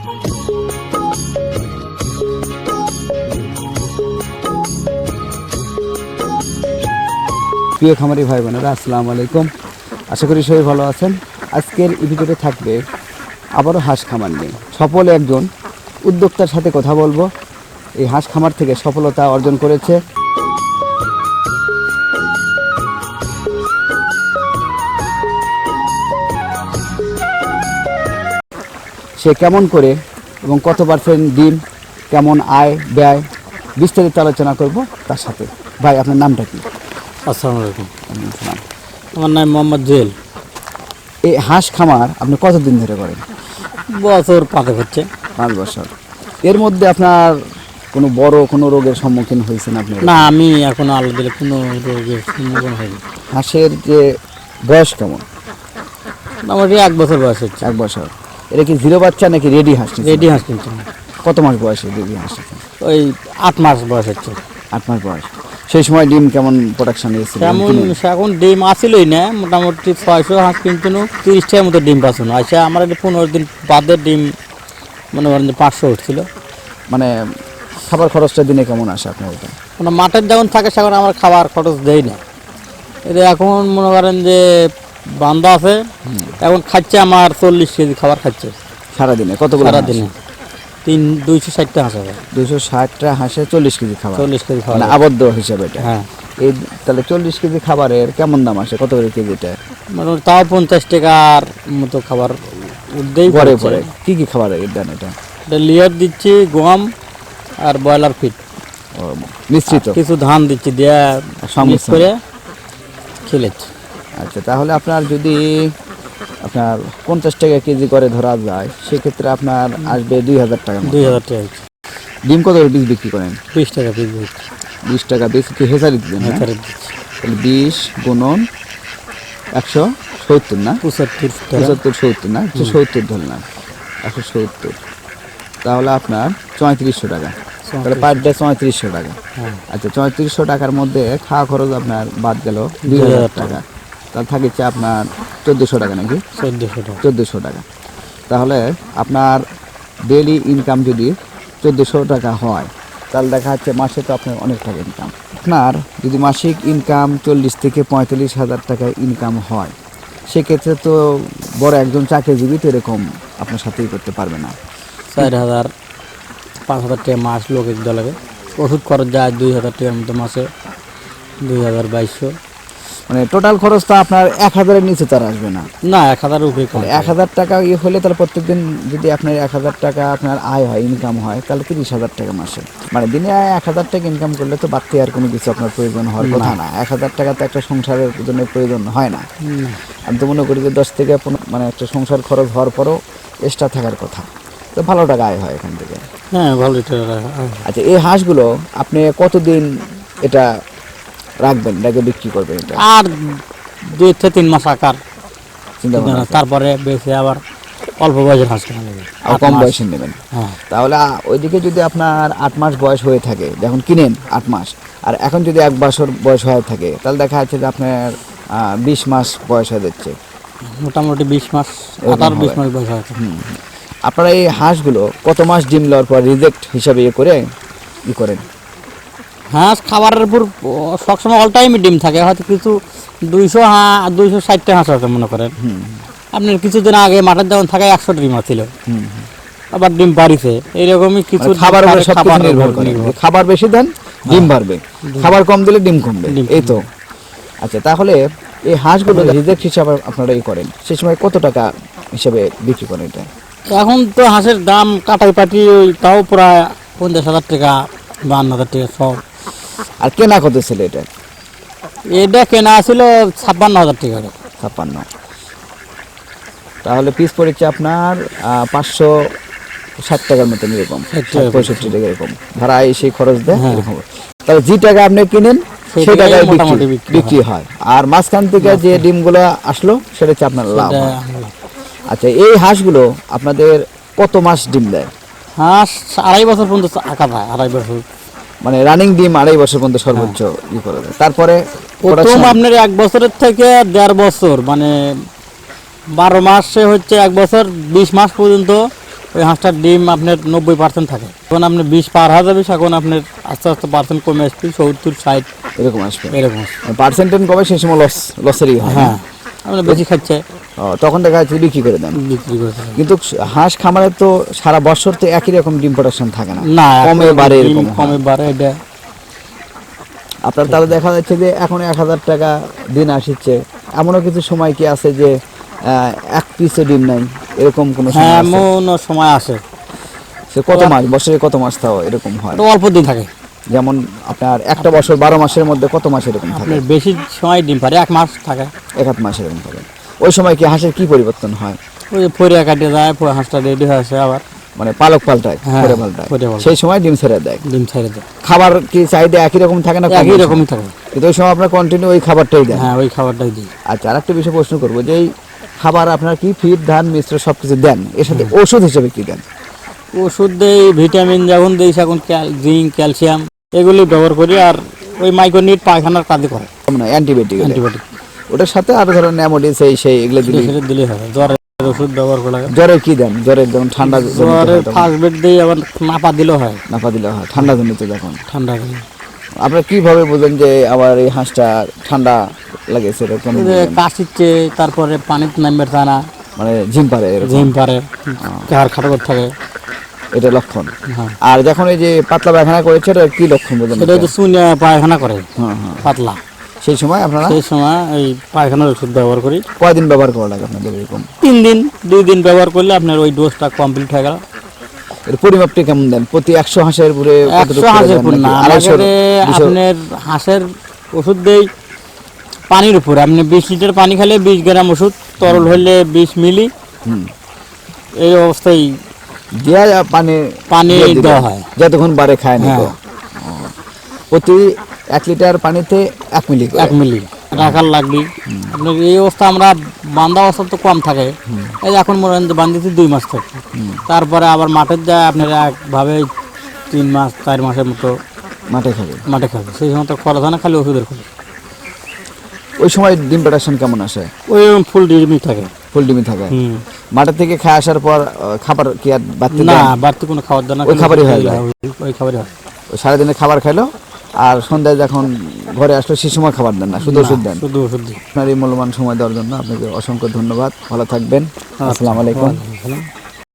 প্রিয় খামারি ভাই বোনেরা, আসসালামু আলাইকুম। আশা করি সবাই ভালো আছেন। আজকের এই ভিডিওতে থাকবে আবারও হাঁস খামার নিয়ে। সফল একজন উদ্যোক্তার সাথে কথা বলব। এই হাঁস খামার থেকে সফলতা অর্জন করেছে। সে কেমন করে এবং কত পার্সেন্ট ডিম কেমন আয় ব্যয় বিস্তারিত আলোচনা করব তার সাথে। ভাই আপনার নামটা কি? আসসালামু আলাইকুম। আমার নাম মোহাম্মদ জুয়েল। এই হাঁস খামার আপনি কতদিন ধরে করেন? বছর পাঁচক হচ্ছে। পাঁচ বছর। এর মধ্যে আপনার কোনো বড় কোনো রোগের সম্মুখীন হয়েছেন আপনি? না আমি এখন আলো দিলে কোনো রোগের সম্মুখীন হয়নি। হাঁসের যে বয়স কেমন? মোটামুটি এক বছর বয়স হচ্ছে। এক বছর। এটা কি জিরো বাচ্চা নাকি রেডি হাঁস রেডি হাঁস কিনছি কত মাস বয়সে রেডি হাঁস ওই আট মাস বয়স হচ্ছে। আট মাস বয়স। সেই সময় ডিম কেমন প্রোডাকশন দিয়েছিল? তেমন এখন ডিম আসিলই না মোটামুটি ছয়শো হাঁস কিনতো তিরিশটার মতো ডিম পাচ্ছিল। আচ্ছা আমার পনেরো দিন বাদে ডিম মনে করেন যে পাঁচশো উঠছিল। মানে খাবার খরচটা দিনে কেমন আসে আপনার ওটা মানে মাঠের যখন থাকে সেখন আমার খাবার খরচ দেই না। এটা এখন মনে করেন যে বান্ধা আছে এখন খাচ্ছে আমার চল্লিশ কেজি খাবার খাচ্ছে। সারাদিনে কতগুলো সারাদিনে। তিন দুইশো ষাটটা হাঁস হবে দুশো ষাটটা হাঁসে চল্লিশ কেজি খাবার। চল্লিশ কেজি খাবার মানে আবদ্ধ হিসাবে এটা। হ্যাঁ। এই তাহলে চল্লিশ কেজি খাবারের কেমন দাম আসে? কত করে কেজিটা? মোটামুটি তাও পঞ্চাশ টাকার মতো খাবার উঠতেই পরে পরে কি কি খাবার এর দেন এটা? এটা লিয়ার দিচ্ছি গম আর ব্রয়লার ফিট মিশ্রিত। কিছু ধান দিচ্ছি দিয়ে সংমিশ্রণ। করে খেলেছি। আচ্ছা তাহলে আপনার যদি আপনার পঞ্চাশ টাকা কেজি করে ধরা যায় সেক্ষেত্রে আপনার আসবে দুই হাজার টাকা। দুই হাজার টাকা ডিম কত বীজ বিক্রি করেন? বিশ টাকা দিচ্ছি বিশ টাকা বেশ কি হেসারি দিবেন না? তাহলে বিশ গুণন একশো সত্তর না? পঁচাত্তর পঁচাত্তর সত্তর না? একশো সত্তর ধরলাম। একশো সত্তর। তাহলে আপনার চৌত্রিশশো টাকা। তাহলে পার ডে চৌত্রিশশো টাকা। হ্যাঁ। আচ্ছা চৌত্রিশশো টাকার মধ্যে খাওয়া খরচ আপনার বাদ গেল দুই হাজার টাকা। তাহলে থাকছে আপনার চোদ্দোশো টাকা নাকি? চোদ্দোশো টাকা। চোদ্দোশো টাকা। তাহলে আপনার ডেলি ইনকাম যদি চোদ্দোশো টাকা হয় তাহলে দেখা যাচ্ছে মাসে তো আপনার অনেক টাকা ইনকাম আপনার যদি মাসিক ইনকাম চল্লিশ থেকে পঁয়তাল্লিশ হাজার টাকা ইনকাম হয় সেক্ষেত্রে তো বড় একজন চাকরিজীবী তো এরকম আপনার সাথেই করতে পারবে না। চার হাজার পাঁচ হাজার টাকা মাস লোকে দিতে লাগে। ওষুধ খরচ যায় দুই হাজার টাকার মতো মাসে দুই হাজার বাইশশো। মানে টোটাল খরচটা আপনার এক হাজারের নিচে তার আসবে না। না এক হাজার উপরে এক হাজার টাকা ইয়ে হলে তাহলে প্রত্যেকদিন যদি আপনার এক হাজার টাকা আপনার আয় হয় ইনকাম হয় তাহলে তিরিশ হাজার টাকা মাসে। মানে দিনে এক হাজার টাকা ইনকাম করলে তো বাড়তি আর কোনো কিছু আপনার প্রয়োজন হওয়ার কথা না। এক হাজার টাকা তো একটা সংসারের জন্য প্রয়োজন হয় না। আমি তো মনে করি যে দশ থেকে মানে একটা সংসার খরচ হওয়ার পরও এক্সট্রা থাকার কথা। তো ভালো টাকা আয় হয় এখান থেকে। হ্যাঁ ভালো টাকা আচ্ছা এই হাঁসগুলো আপনি কতদিন এটা রাখবেন এটাকে বিক্রি করবেন এটা। আর দুই থেকে তিন মাস আকার। তারপরে বেশি আবার অল্প বয়সের হাঁস কেনা আর কম। বয়সে নেবেন। হ্যাঁ। তাহলে ওইদিকে যদি আপনার আট মাস বয়স হয়ে থাকে যখন কিনেন আট মাস আর এখন যদি এক বছর বয়স হয়ে থাকে তাহলে দেখা যাচ্ছে যে আপনার বিশ মাস বয়স হয়ে যাচ্ছে। মোটামুটি বিশ মাস আঠারো বিশ মাস বয়স আছে আপনারা এই হাঁসগুলো কত মাস ডিম লওয়ার পর রিজেক্ট হিসাবে ইয়ে করে ই করেন? হাঁস খাবারের উপর সবসময় অল টাইমই ডিম থাকে। হয়তো কিছু দুইশো হ্যাঁ দুইশো ষাটটা হাঁস আছে মনে করেন। আপনার কিছুদিন আগে মাঠের যখন থাকে একশো ডিম ছিল আবার ডিম বাড়িছে। এইরকমই কিছু মানে খাবার ডিম সব খাবারের নির্ভর করে। খাবার বেশি দেন ডিম বাড়বে। খাবার কম দিলে ডিম কমবে। এই তো। আচ্ছা তাহলে এই হাঁসগুলো রিজেক্ট হিসাবে আপনারা ই করেন। সে সময় কত টাকা হিসাবে বিক্রি করেন এটা? এখন তো হাঁসের দাম কাটাই পাটি ওই তাও প্রায় পঞ্চাশ হাজার টাকা বান্ন হাজার টাকা সব। আর কেনা কত ছিল এটা? এটা কেনা ছিল ছাপ্পান্ন হাজার টাকা ছাপ্পান্ন। তাহলে পিস পড়েছে আপনার পাঁচশো ষাট টাকার মতন এরকম। পঁয়ষট্টি টাকা এরকম। ভাড়া এসে খরচ দেয় হ্যাঁ। এরকম। তাহলে যে টাকা আপনি কিনেন সেই টাকায় বিক্রি হয়। আর মাঝখান থেকে যে ডিমগুলো আসলো সেটা হচ্ছে আপনার লাভ আচ্ছা এই হাঁসগুলো আপনাদের কত মাস ডিম দেয়? হাঁস আড়াই বছর পর্যন্ত আঁকা যায় আড়াই বছর। মানে রানিং ডিম আড়াই বছর পর্যন্ত সর্বোচ্চ ই করে দেয়। তারপরে প্রথম আপনার এক বছরের থেকে দেড় বছর মানে বারো মাসে হচ্ছে এক বছর বিশ মাস পর্যন্ত ওই হাঁসটার ডিম আপনার নব্বই পার্সেন্ট থাকে। এখন আপনি বিশ পার হয়ে যাবে এখন আপনার আস্তে আস্তে পার্সেন্ট কমে আসবে সত্তর ষাট এরকম আসবে। এরকম পার্সেন্টেজ কবে সেই সময় লস লসেরই হয়। হ্যাঁ আপনি বেশি খাচ্ছে। তখন দেখা যাচ্ছে বিক্রি করে দেন। বিক্রি করে থাকে। কিন্তু হাঁস খামারে তো সারা বছর তো একই রকম ডিম প্রোডাকশন থাকে না। না কমে বাড়ে এরকম কমে বাড়ে এটা আপনার তাহলে দেখা যাচ্ছে যে এখন এক হাজার টাকা দিন আসছে। এমনও কিছু সময় কি আছে যে এক পিসও ডিম নাই এরকম কোনো সময় হ্যাঁ এমন সময় আসে সে কত মাস বছরে কত মাস তাও এরকম হয়? অল্প দিন থাকে। যেমন আপনার একটা বছর বারো মাসের মধ্যে কত মাস এরকম থাকে? বেশি সময় ডিম পারে এক মাস থাকে। এক হাত মাস এরকম থাকে। ওই সময় কি হাঁসের কি পরিবর্তন হয়? ওই ফরিয়া কাটিয়ে যায় পরে হাঁসটা রেডি হয়ে আসে আবার। মানে পালক পাল্টায় হ্যাঁ, পাল্টায়। সেই সময় ডিম ছেড়ে দেয়। ডিম ছেড়ে দেয়। খাবার কি চাহিদা একই রকম থাকে না একই বেশি? রকমই থাকে। কিন্তু ওই সময় আপনার কন্টিনিউ ওই খাবারটাই দেয়। হ্যাঁ ওই খাবারটাই দিই আচ্ছা আর একটা বিষয় প্রশ্ন করব যে এই খাবার আপনার কি ফিড ধান মিশ্র সব কিছু দেন? এর সাথে ওষুধ হিসেবে কি দেন? ওষুধ দেই ভিটামিন যখন দিই এখন জিঙ্ক ক্যালসিয়াম এগুলি ব্যবহার করি। আর ওই মাইক্রোনিট পায়খানার কাজে করে। অ্যান্টিবায়োটিক অ্যান্টিবায়োটিক ওটার সাথে আরও ধরেন অ্যামোডিন সেই সেই এগুলো দিলে দিলে হবে। জ্বরের ওষুধ ব্যবহার করা লাগে জ্বরের কি দেন? জ্বরের যেমন ঠান্ডা জ্বরের ফার্স্ট বেড দিই আবার নাপা দিলেও হয়। নাপা দিলে হয় ঠান্ডা জনিত যখন। ঠান্ডা আপনারা কীভাবে বুঝেন যে আমার এই হাঁসটা ঠান্ডা লাগেছে এটা যে বুঝেন? কাশিচ্ছে তারপরে পানিতে নামবে তা না মানে ঝিম পারে এরকম। ঝিম পারে ঘাড় খাটো করে থাকে। এটা লক্ষণ। হ্যাঁ। আর যখন এই যে পাতলা পায়খানা করেছে এটা কি লক্ষণ বোঝেন সেটা হচ্ছে পায়খানা করে হ্যাঁ হ্যাঁ। পাতলা। সেই সময় আপনারা সেই সময় এই পায়খানার ওষুধ ব্যবহার করি। কয়দিন ব্যবহার করা লাগে আপনাদের এরকম? তিন দিন দুই দিন ব্যবহার করলে আপনার ওই ডোজটা কমপ্লিট হয়ে গেল। এর পরিমাপটি কেমন দেন? প্রতি একশো হাঁসের উপরে একশো হাঁসের উপর না আপনার হাঁসের ওষুধ দেই পানির উপর। আপনি বিশ লিটার পানি খেলে বিশ গ্রাম ওষুধ তরল হলে বিশ মিলি। এই অবস্থায় দেয়া যা পানি পানি দেওয়া হয়। যতক্ষণ বারে খায় না হ্যাঁ। প্রতি এক লিটার পানিতে এক মিলি এক মিলি। রাখার লাগবে। আপনার এই অবস্থা আমরা বান্ধা অবস্থা তো কম থাকে। এই এখন মনে হয় বান্ধিতে দুই মাস থাকে। তারপরে আবার মাঠের যায় আপনার একভাবে তিন মাস চার মাসের মতো মাঠে খাবে। মাঠে খাবে। সেই সময় তো খরচ হয় না খালি ওষুধের খরচ। ওই সময় ডিম প্রোডাকশন কেমন আসে? ওই ফুল ডিমি থাকে। ফুল ডিমি থাকে। মাঠের থেকে খায় আসার পর খাবার কি আর বাড়তি না বাড়তি কোনো খাবার দানা ওই খাবারই হয়ে। ওই খাবারই হয়। সারাদিনে খাবার খাইলো? আর সন্ধ্যায় যখন ঘরে আসলো সে সময় খাবার দেন না শুধু ওষুধ দেন। শুধু ওষুধ আপনার এই মূল্যবান সময় দেওয়ার জন্য আপনাকে অসংখ্য ধন্যবাদ। ভালো থাকবেন। আসসালামু আলাইকুম।